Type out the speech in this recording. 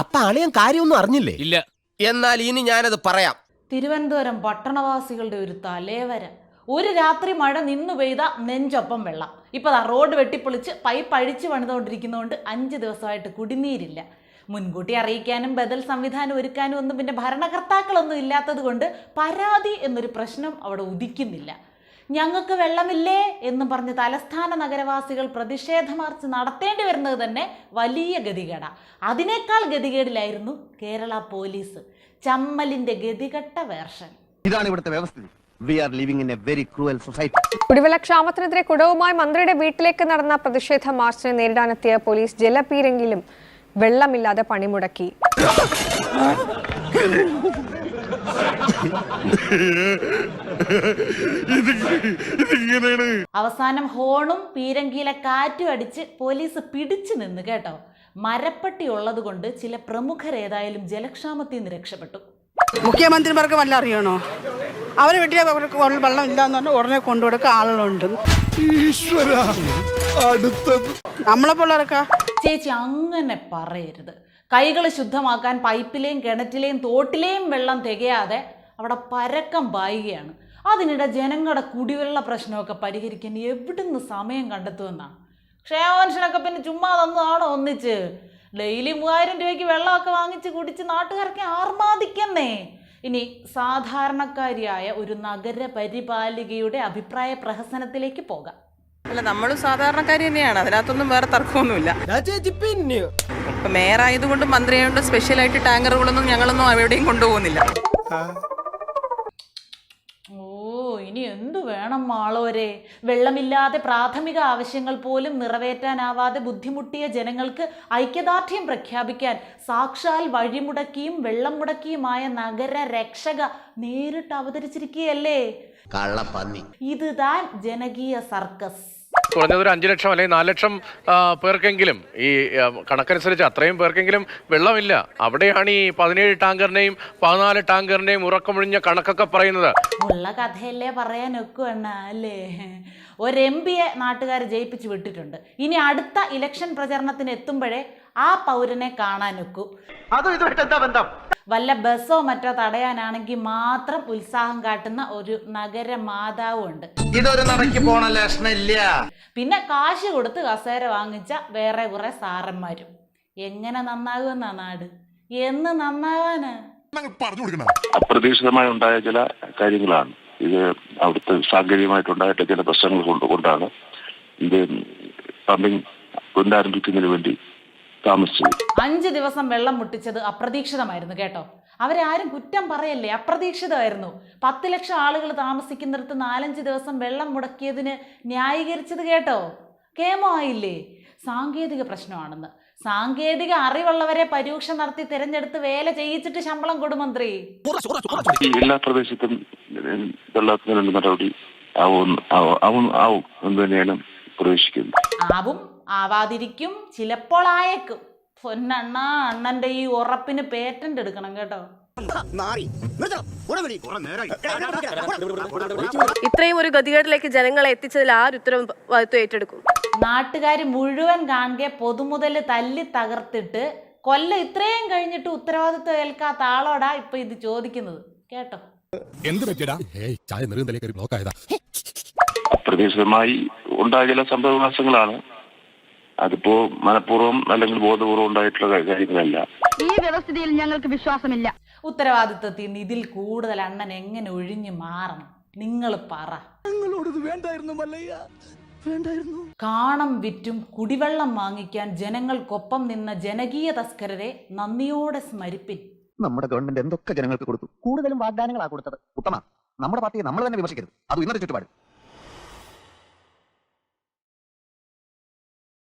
അപ്പൊ അളിയൻ കാര്യമൊന്നും അറിഞ്ഞില്ലേ? ഇല്ല. എന്നാൽ ഇനി ഞാനത് പറയാം. തിരുവനന്തപുരം പട്ടണവാസികളുടെ ഒരു തലേവര ഒരു രാത്രി മഴ നിന്നു പെയ്ത നെഞ്ചൊപ്പം വെള്ളം. ഇപ്പൊ ദാ റോഡ് വെട്ടിപ്പൊളിച്ച് പൈപ്പ് അഴിച്ചു പണിതുകൊണ്ടിരിക്കുന്നതുകൊണ്ട് അഞ്ച് ദിവസമായിട്ട് കുടിനീരില്ല. മുൻകൂട്ടി അറിയിക്കാനും ബദൽ സംവിധാനം ഒരുക്കാനും ഒന്നും പിന്നെ ഭരണകർത്താക്കളൊന്നും ഇല്ലാത്തത് കൊണ്ട് പരാതി എന്നൊരു പ്രശ്നം അവിടെ ഉദിക്കുന്നില്ല. ഞങ്ങൾക്ക് വെള്ളമില്ലേ എന്ന് പറഞ്ഞ് തലസ്ഥാന നഗരവാസികൾ പ്രതിഷേധ മാർച്ച് നടത്തേണ്ടി വരുന്നത് തന്നെ വലിയ ഗതികേട. അതിനേക്കാൾ ഗതികേടിലായിരുന്നു കേരള പോലീസ്. ചമ്മലിന്റെ ഗതികെട്ട വേർഷൻ. ഇതാണ് ഇവിടുത്തെ വ്യവസ്ഥിതി. We are living in a very cruel society കുടിവെള്ള ക്ഷാമത്തിനെതിരെ കുടവുമായി മന്ത്രിയുടെ വീട്ടിലേക്ക് നടന്ന പ്രതിഷേധ മാർച്ചിനെ നേരിടാനെത്തിയ പോലീസ് ജലപീരെങ്കിലും വെള്ളമില്ലാതെ പണിമുടക്കി. അവസാനം ഹോണും പീരങ്കിയിലെ കാറ്റും അടിച്ച് പോലീസ് പിടിച്ചു നിന്ന് കേട്ടോ. മരപ്പട്ടി ഉള്ളത് കൊണ്ട് ചില പ്രമുഖരേതായാലും ജലക്ഷാമത്തിൽ നിന്ന് രക്ഷപ്പെട്ടു. മുഖ്യമന്ത്രിമാർക്ക് വല്ല അറിയണോ? അവരെ വെട്ടിയ അവർക്ക് വെള്ളം ഇല്ലാന്ന് പറഞ്ഞാൽ ഉടനെ കൊണ്ടുകൊടുക്കുക ആളുകളുണ്ട്. നമ്മളെ പിള്ളേർക്കാ ചേച്ചി അങ്ങനെ പറയരുത്. കൈകൾ ശുദ്ധമാക്കാൻ പൈപ്പിലെയും കിണറ്റിലെയും തോട്ടിലെയും വെള്ളം തികയാതെ അവിടെ പരക്കം പായുകയാണ്. അതിനിടെ ജനങ്ങളുടെ കുടിവെള്ള പ്രശ്നമൊക്കെ പരിഹരിക്കാൻ എവിടുന്ന് സമയം കണ്ടെത്തുമെന്നാണ് ക്ഷേമപെൻഷനൊക്കെ പിന്നെ ചുമ്മാ തന്നതാണോ ഒന്നിച്ച്? ഡെയിലി മൂവായിരം രൂപയ്ക്ക് വെള്ളമൊക്കെ വാങ്ങിച്ച് കുടിച്ച് നാട്ടുകാരൊക്കെ ആർമാദിക്കുന്നേ? ഇനി സാധാരണക്കാരിയായ ഒരു നഗര പരിപാലികയുടെ അഭിപ്രായ പ്രഹസനത്തിലേക്ക് പോകാം. അല്ല നമ്മളും സാധാരണക്കാരി തന്നെയാണ്. അതിനകത്തൊന്നും വേറെ തർക്കമൊന്നുമില്ല. പിന്നെ ഇപ്പൊ മേയർ ആയതുകൊണ്ടും മന്ത്രിയായതുകൊണ്ട് സ്പെഷ്യലായിട്ട് ടാങ്കറുകളൊന്നും ഞങ്ങളൊന്നും എവിടെയും കൊണ്ടുപോകുന്നില്ല. ഓ ഇനി എന്തു വേണം മാളോരെ വെള്ളമില്ലാതെ പ്രാഥമിക ആവശ്യങ്ങൾ പോലും നിറവേറ്റാനാവാതെ ബുദ്ധിമുട്ടിയ ജനങ്ങൾക്ക് ഐക്യദാർഢ്യം പ്രഖ്യാപിക്കാൻ സാക്ഷാൽ വഴിമുടക്കിയും വെള്ളം മുടക്കിയുമായ നഗര രക്ഷക നേരിട്ട് അവതരിച്ചിരിക്കുകയല്ലേ? കള്ളപ്പന്നി. ഇത് താൻ ജനകീയ സർക്കസ്. കുറഞ്ഞത് ഒരു അഞ്ചു ലക്ഷം അല്ലെങ്കിൽ നാല് ലക്ഷം പേർക്കെങ്കിലും ഈ കണക്കനുസരിച്ച് അത്രയും പേർക്കെങ്കിലും വെള്ളമില്ല. അവിടെയാണ് ഈ പതിനേഴ് ടാങ്കറിനെയും പതിനാല് ടാങ്കറിനെയും ഉറക്കമൊഴിഞ്ഞ കണക്കൊക്കെ പറയുന്നത്. ഉള്ള കഥയല്ലേ പറയാൻ ഒക്കുവണ്ണ അല്ലേ? ഒരു എം പിയെ നാട്ടുകാർ ജയിപ്പിച്ച് വിട്ടിട്ടുണ്ട്. ഇനി അടുത്ത ഇലക്ഷൻ പ്രചരണത്തിന് എത്തുമ്പോഴേ ആ പൗരനെ കാണാനൊക്കൂ അതും ഇതുമായിട്ട് എന്താ ബന്ധം? വല്ല ബസ്സോ മറ്റോ തടയാനാണെങ്കിൽ മാത്രം ഉത്സാഹം കാട്ടുന്ന ഒരു നഗര മാതാവും ഉണ്ട്. ഇതൊരു നടക്ക് പോണ ലക്ഷണില്ല. പിന്നെ കാശ് കൊടുത്ത് കസേര വാങ്ങിച്ച വേറെ കുറെ സാറന്മാരും. എങ്ങനെ നന്നാകുമെന്നാ നാട്? എന്ന് നന്നാവാന്? അപ്രതീക്ഷിതമായി ഉണ്ടായ ചില കാര്യങ്ങളാണ്. ഇത് അവിടുത്തെ സാങ്കേതികമായിട്ടുണ്ടായിട്ട് ചില പ്രശ്നങ്ങൾ കൊണ്ടുകൊണ്ടാണ് ഇത് പമ്പിങ് പുനരാരംഭിക്കുന്നതിന് വേണ്ടി താമസിച്ചത് അഞ്ച് ദിവസം വെള്ളം മുട്ടിച്ചത് അപ്രതീക്ഷിതമായിരുന്നു കേട്ടോ. അവരാരും കുറ്റം പറയല്ലേ? അപ്രതീക്ഷിതമായിരുന്നു. പത്ത് ലക്ഷം ആളുകൾ താമസിക്കുന്നിടത്ത് നാലഞ്ച് ദിവസം വെള്ളം മുടക്കിയതിന് ന്യായീകരിച്ചത് കേട്ടോ. കേമോ ആയില്ലേ? സാങ്കേതിക പ്രശ്നമാണെന്ന്. സാങ്കേതിക അറിവുള്ളവരെ പരീക്ഷ നടത്തി തിരഞ്ഞെടുത്ത് വേല ചെയ്യിച്ചിട്ട് ശമ്പളം കൊടുമന്ത്രി എല്ലാ പ്രദേശത്തും വെള്ളത്തിനുള്ള നടപടി ആവും- ആവും ആവും എന്ന് തന്നെയാണ് പ്രവേശിക്കുന്നത് ആവും. ആവാതിരിക്കും. ചിലപ്പോൾ ആയേക്കും. പൊന്നണ്ണ അണ്ണന്റെ ഈ ഉറപ്പിന് പേറ്റന്റ് എടുക്കണം കേട്ടോ. ഇത്രയും ഒരു ഗതികേടിലേക്ക് ജനങ്ങളെ എത്തിച്ചതിൽ ആര് ഉത്തരവാദിത്വം ഏറ്റെടുക്കും? നാട്ടുകാർ മുഴുവൻ കാണുക പൊതുമുതൽ തല്ലി തകർത്തിട്ട് കൊല്ലം ഇത്രയും കഴിഞ്ഞിട്ട് ഉത്തരവാദിത്വം ഏൽക്കാത്ത ആളോടാ ഇപ്പൊ ഇത് ചോദിക്കുന്നത്. കേട്ടോ? എന്ത് പറ്റിയടാ? ചായ നെറുകന്തലേ കയറി ബ്ലോക്ക് ആയതാ. അപ്രതീക്ഷിതമായി ഉണ്ടായ ചില സംഭവവികാസങ്ങളാണ് അതിപ്പോ മനഃപൂർവം അല്ലെങ്കിൽ ബോധപൂർവം ഉണ്ടായിട്ടുള്ള കാര്യങ്ങളല്ല. ഈ വ്യവസ്ഥിതിയിൽ ഞങ്ങൾക്ക് വിശ്വാസമില്ല. ഉത്തരവാദിത്വത്തിൽ നിന്ന് ഇതിൽ കൂടുതൽ അണ്ണൻ എങ്ങനെ ഒഴിഞ്ഞു മാറണം? നിങ്ങൾ പറ. കാണം വിറ്റും കുടിവെള്ളം വാങ്ങിക്കാൻ ജനങ്ങൾക്കൊപ്പം നിന്ന ജനകീയ തസ്കരരെ നന്ദിയോടെ സ്മരിപ്പിൻ. നമ്മുടെ ഗവൺമെന്റ് എന്തൊക്കെ ജനങ്ങൾക്ക് കൊടുത്തു? കൂടുതലും വാഗ്ദാനങ്ങളാണ് കൊടുത്തത്. ഉത്തമ. നമ്മുടെ പാർട്ടിയെ നമ്മൾ തന്നെ വിമർശിക്കരുത്. അത് ഇന്നത്തെ ചുറ്റുപാട്.